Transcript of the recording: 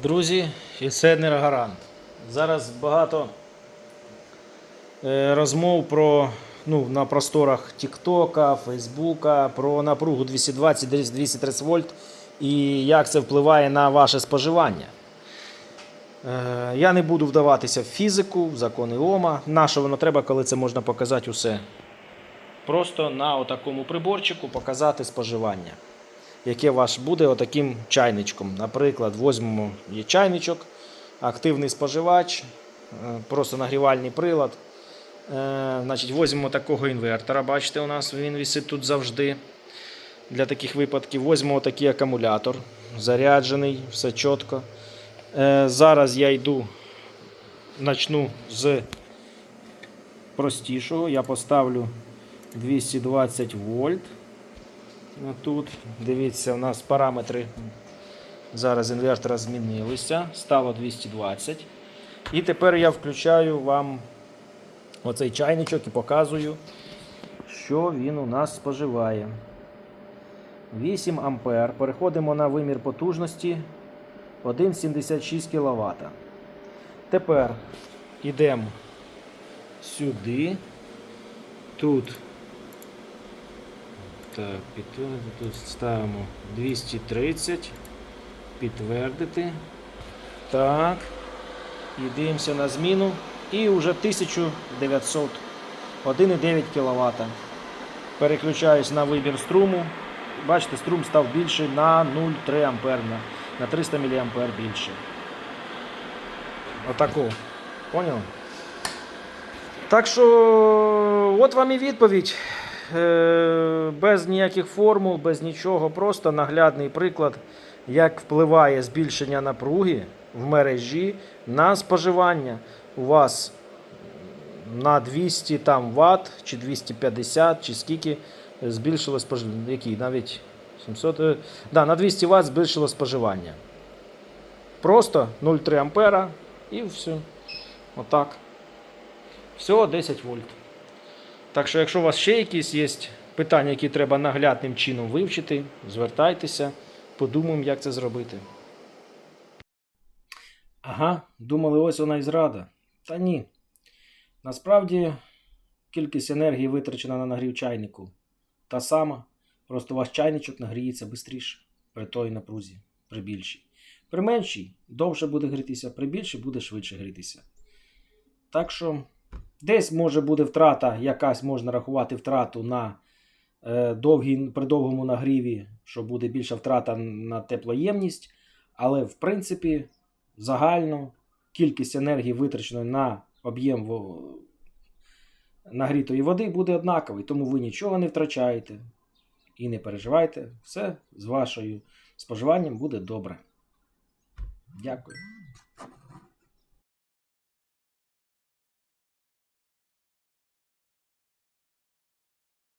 Друзі, і це енергогарант. Зараз багато е, розмов про ну, на просторах Тіктока, Фейсбука, про напругу 220-230 вольт і як це впливає на ваше споживання. Е, Я не буду вдаватися в фізику, в закони Ома. На що воно треба, коли це можна показати усе? Просто на отакому приборчику показати споживання яке ваш буде отаким чайничком. Наприклад, візьмемо є чайничок, активний споживач, е, просто нагрівальний прилад. Е, Значить, Візьмемо такого інвертора. Бачите, у нас він висить тут завжди. Для таких випадків візьмемо такий акумулятор, заряджений, все чітко. Е, Зараз я йду, почну з простішого. Я поставлю 220 вольт. Ну, Тут, дивіться, у нас параметри зараз інвертора змінилися, стало 220. І тепер я включаю вам оцей чайничок і показую, що він у нас споживає. 8 ампер. Переходимо на вимір потужності 1,76 кВт. Тепер йдемо сюди. Тут так, підтвердити. Тут ставимо 230. Підтвердити. Так. І дивимося на зміну. І вже 1900. 1,9 кВт. Переключаюсь на вибір струму. Бачите, струм став більший на 0,3 А. На- На 300 мА більше. Отако. Поняв? Так що, от вам і відповідь. Е, Без ніяких формул, без нічого. Просто наглядний приклад, як впливає збільшення напруги в мережі на споживання. У вас на 200 там, Вт чи 250, чи скільки збільшило споживання. Який? Навіть 700. е, Да, на 200 Вт збільшило споживання. Просто 0,3 ампера і все. Отак. Всього 10 вольт. Так що, якщо у вас ще якісь є питання, які треба наглядним чином вивчити, звертайтеся, подумаємо, як це зробити. Ага, думали, ось вона і зрада. Та ні. Насправді кількість енергії витрачена на нагрів чайнику та сама. Просто ваш чайничок нагріється швидше при той напрузі, при більшій. При меншій довше буде грітися, при більшій буде швидше грітися. Так що десь може буде втрата, якась можна рахувати втрату на е, довгій, при довгому нагріві, що буде більша втрата на теплоємність. Але в принципі, загально кількість енергії витраченої на об'єм нагрітої води буде однаковий, тому ви нічого не втрачаєте і не переживайте, все з вашою споживанням буде добре. Дякую.